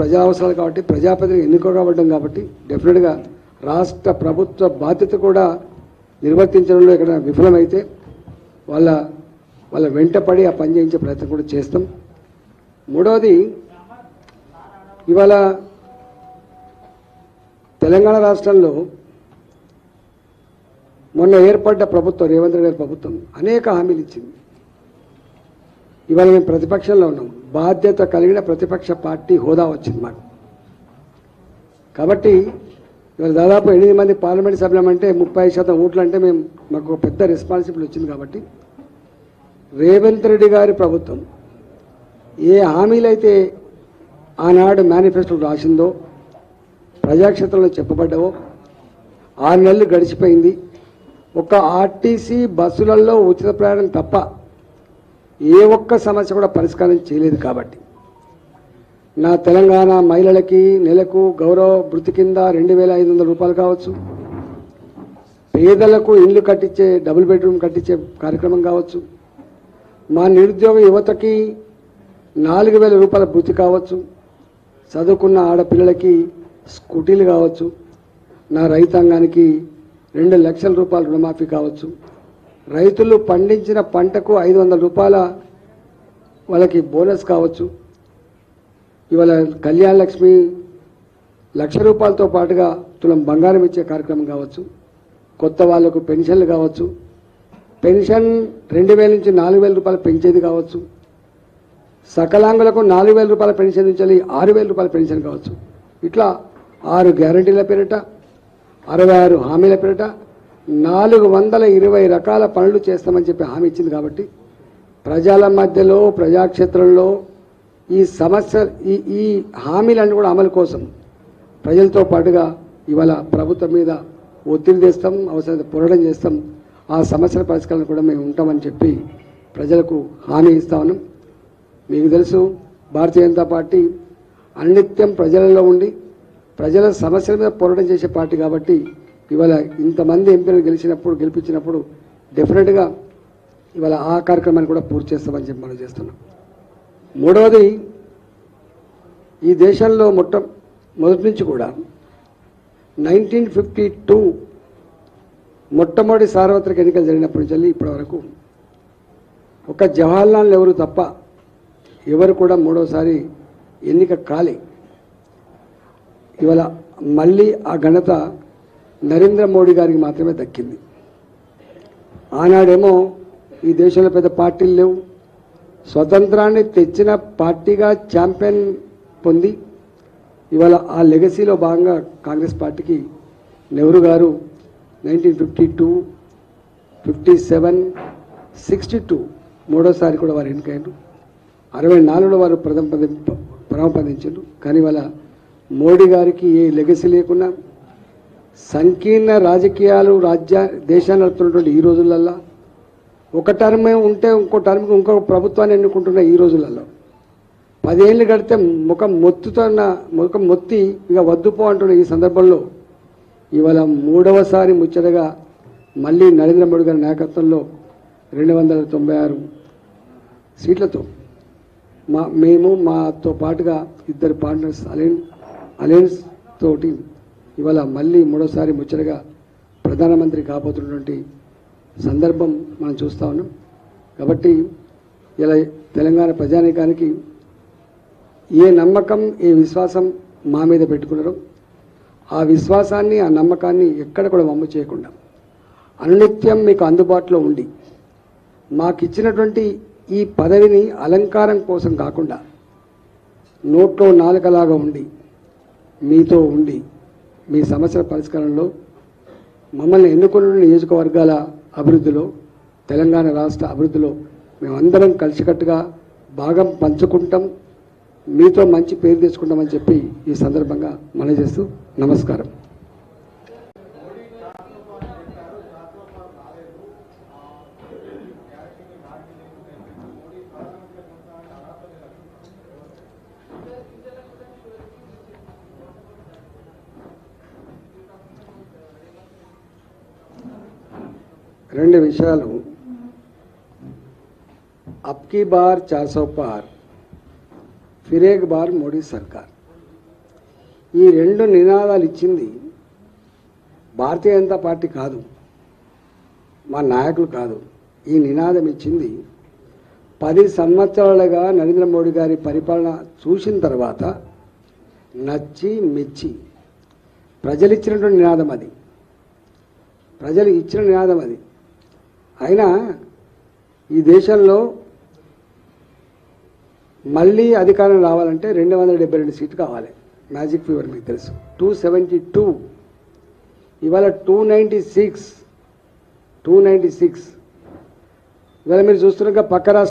ప్రజా అవసరాలు కాబట్టి ప్రజాప్రతినిధి ఎన్నుకోబడ్డం కాబట్టి డెఫినెట్గా రాష్ట్ర ప్రభుత్వ బాధ్యత కూడా నిర్వర్తించడంలో ఇక్కడ విఫలమైతే వాళ్ళ వాళ్ళ వెంటపడి ఆ పని చేయించే ప్రయత్నం కూడా చేస్తాం. మూడవది ఇవాళ తెలంగాణ రాష్ట్రంలో మొన్న ఏర్పడ్డ ప్రభుత్వం రేవంత్ రెడ్డి గారి ప్రభుత్వం అనేక హామీలు ఇచ్చింది. ఇవాళ మేము ప్రతిపక్షంలో ఉన్నాం. బాధ్యత కలిగిన ప్రతిపక్ష పార్టీ హోదా వచ్చింది మాకు. కాబట్టి ఇవాళ దాదాపు ఎనిమిది మంది పార్లమెంట్ సభ్యులమంటే ముప్పై శాతం ఓట్లు అంటే మేము మాకు పెద్ద రెస్పాన్సిబిలిటీ వచ్చింది కాబట్టి రేవంత్ రెడ్డి గారి ప్రభుత్వం ఏ హామీలైతే ఆనాడు మేనిఫెస్టో రాసిందో ప్రజాక్షేత్రంలో చెప్పబడ్డావో ఆరు నెలలు గడిచిపోయింది. ఒక ఆర్టీసీ బస్సులలో ఉచిత ప్రయాణం తప్ప ఏ ఒక్క సమస్య కూడా పరిష్కారం చేయలేదు కాబట్టి. నా తెలంగాణ మహిళలకి నెలకు గౌరవ వృత్తి కింద రెండు వేల ఐదు వందల రూపాయలు కావచ్చు. పేదలకు ఇల్లు కట్టించే డబుల్ బెడ్రూమ్ కట్టించే కార్యక్రమం కావచ్చు. మా నిరుద్యోగ యువతకి నాలుగు వేల రూపాయల వృత్తి కావచ్చు. చదువుకున్న ఆడపిల్లలకి స్కూటీలు కావచ్చు. నా రైతాంగానికి రెండు లక్షల రూపాయల రుణమాఫీ కావచ్చు. రైతులు పండించిన పంటకు ఐదు వందల రూపాయల వాళ్ళకి బోనస్ కావచ్చు. ఇవాళ కళ్యాణ లక్ష్మి లక్ష రూపాయలతో పాటుగా తులం బంగారం ఇచ్చే కార్యక్రమం కావచ్చు. కొత్త వాళ్ళకు పెన్షన్లు కావచ్చు. పెన్షన్ రెండు వేల నుంచి నాలుగు వేల రూపాయలు పెంచేది కావచ్చు. సకలాంగులకు నాలుగు వేల రూపాయల పెన్షన్ నుంచి ఆరు వేల రూపాయల పెన్షన్ కావచ్చు. ఇట్లా ఆరు గ్యారంటీల పేరిట అరవై ఆరు హామీల పేరిట నాలుగు వందల ఇరవై రకాల పనులు చేస్తామని చెప్పి హామీ ఇచ్చింది కాబట్టి ప్రజల మధ్యలో ప్రజాక్షేత్రంలో ఈ సమస్య ఈ ఈ హామీలన్నీ కూడా అమలు కోసం ప్రజలతో పాటుగా ఇవాళ ప్రభుత్వం మీద ఒత్తిడి తెస్తాం అవసరమైతే పోరాటం చేస్తాం. ఆ సమస్యల పరిష్కారం కూడా మేము ఉంటామని చెప్పి ప్రజలకు హామీ ఇస్తా ఉన్నాం. మీకు తెలుసు భారతీయ జనతా పార్టీ అనిత్యం ప్రజలలో ఉండి ప్రజల సమస్యల మీద పోరాటం చేసే పార్టీ కాబట్టి ఇవాళ ఇంతమంది ఎంపీలు గెలిచినప్పుడు గెలిపించినప్పుడు డెఫినెట్గా ఇవాళ ఆ కార్యక్రమాన్ని కూడా పూర్తి చేస్తామని చెప్పి మనం చేస్తున్నాం. మూడవది ఈ దేశంలో మొట్ట మొదటి నుంచి కూడా నైన్టీన్ ఫిఫ్టీ టూ మొట్టమొదటి సార్వత్రిక ఎన్నికలు జరిగినప్పటి నుంచి ఇప్పటి వరకు ఒక జవహర్లాల్ నెహ్రూ తప్ప ఎవరు కూడా మూడోసారి ఎన్నిక కాలే. ఇవాళ మళ్ళీ ఆ ఘనత నరేంద్ర మోడీ గారికి మాత్రమే దక్కింది. ఆనాడేమో ఈ దేశంలో పెద్ద పార్టీలు లేవు. స్వతంత్రాన్ని తెచ్చిన పార్టీగా ఛాంపియన్ పొంది ఇవాళ ఆ లెగసీలో భాగంగా కాంగ్రెస్ పార్టీకి Nehru garu nineteen fifty two fifty seven sixty two మూడోసారి కూడా వారు ఎన్నికయ్యారు. అరవై నాలుగులో వారు ప్రథమ పది ప్రథమపదించారు కానీ వాళ్ళ మోడీ గారికి ఏ లెగసీ లేకుండా సంకీర్ణ రాజకీయాలు రాజ్య దేశాన్ని నడుపుతున్నటువంటి ఈ రోజులల్లో. ఒక టర్మ్ ఉంటే ఇంకో టర్మ్ ఇంకో ప్రభుత్వాన్ని ఎన్నుకుంటున్న ఈ రోజులలో పదేళ్ళు గడితే ముఖం మొత్తుతున్న ముఖం మొత్తి ఇక వద్దుపో అంటున్న ఈ సందర్భంలో ఇవాళ మూడవసారి ముచ్చటగా మళ్ళీ నరేంద్ర మోడీ గారి నాయకత్వంలో రెండు వందల తొంభై ఆరు సీట్లతో మా మేము మాతో పాటుగా ఇద్దరు పార్ట్నర్స్ అలయన్స్ అలయన్స్ తోటి ఇవాళ మళ్ళీ మూడోసారి ముచ్చటగా ప్రధానమంత్రి కాబోతున్నటువంటి సందర్భం మనం చూస్తూ ఉన్నాం. కాబట్టి ఇలా తెలంగాణ ప్రజానీకానికి ఏ నమ్మకం ఏ విశ్వాసం మా మీద పెట్టుకున్నారో ఆ విశ్వాసాన్ని ఆ నమ్మకాన్ని ఎక్కడ కూడా వమ్ము చేయకుండా అనునిత్యం మీకు అందుబాటులో ఉండి మాకు ఇచ్చినటువంటి ఈ పదవిని అలంకారం కోసం కాకుండా నోట్లో నాలుకలాగా ఉండి మీతో ఉండి మీ సమస్యల పరిష్కారంలో మమ్మల్ని ఎన్నుకున్న నియోజకవర్గాల అభివృద్ధిలో తెలంగాణ రాష్ట్ర అభివృద్ధిలో మేమందరం కలిసికట్టుగా భాగం పంచుకుంటాం. మీతో మంచి పేరు తెచ్చుకుంటామని చెప్పి ఈ సందర్భంగా మనజేస్తూ చేస్తూ నమస్కారం. రెండు విషయాలు. అప్కీ బార్ చార్సో పార్ ఫిరేక్ బార్ మోడీ సర్కార్. ఈ రెండు నినాదాలు ఇచ్చింది భారతీయ జనతా పార్టీ కాదు మా నాయకులు కాదు. ఈ నినాదం ఇచ్చింది పది సంవత్సరాలుగా నరేంద్ర మోడీ గారి పరిపాలన చూసిన తర్వాత నచ్చి మెచ్చి ప్రజలు ఇచ్చినటువంటి నినాదం అది. ప్రజలు ఇచ్చిన నినాదం అది. అయినా ఈ దేశంలో మళ్ళీ అధికారం రావాలంటే రెండు వందల డెబ్బై రెండు సీట్లు కావాలి. మ్యాజిక్ ఫీవర్ మీకు తెలుసు. Two seventy two. ఇవాళ two ninety six. Two ninety six. ఇవాళ మీరు చూస్తున్నాక పక్క రాష్ట్ర